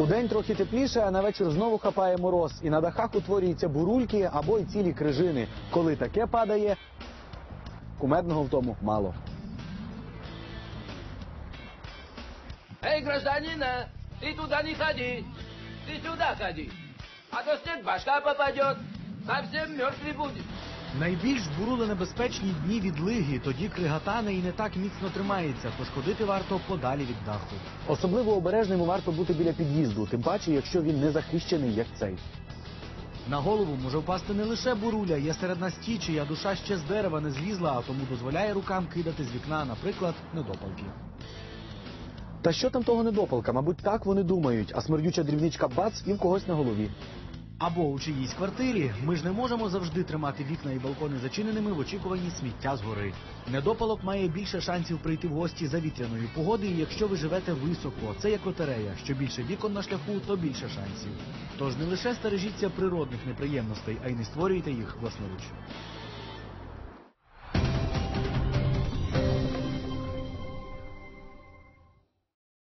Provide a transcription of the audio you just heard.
Удень трохи тепліше, а на вечір знову хапає мороз. І на дахах утворюються бурульки або й цілі крижини. Коли таке падає, кумедного в тому мало. Эй, гражданин, а, ты туда не ходи, ты сюда ходи, а то снег в башка попадет, совсем мертвый будет. Найбільш бурулонебезпечні дні відлиги, тоді крига тане і не так міцно тримається, тож ходити варто подалі від даху. Особливо обережним варто бути біля під'їзду, тим паче, якщо він не захищений, як цей. На голову може впасти не лише буруля, є серед нас ті, чия душа ще з дерева не злізла, а тому дозволяє рукам кидати з вікна, наприклад, недопалки. Та що там того недопалка? Мабуть, так вони думають, а смердюча дрібничка бац і в когось на голові. Або у чиїсь квартирі ми ж не можемо завжди тримати вікна і балкони зачиненими в очікуванні сміття згори. Недопалок має більше шансів прийти в гості за вітряної погоди, якщо ви живете високо. Це як лотерея. Що більше вікон на шляху, то більше шансів. Тож не лише стережіться природних неприємностей, а й не створюйте їх власноруч.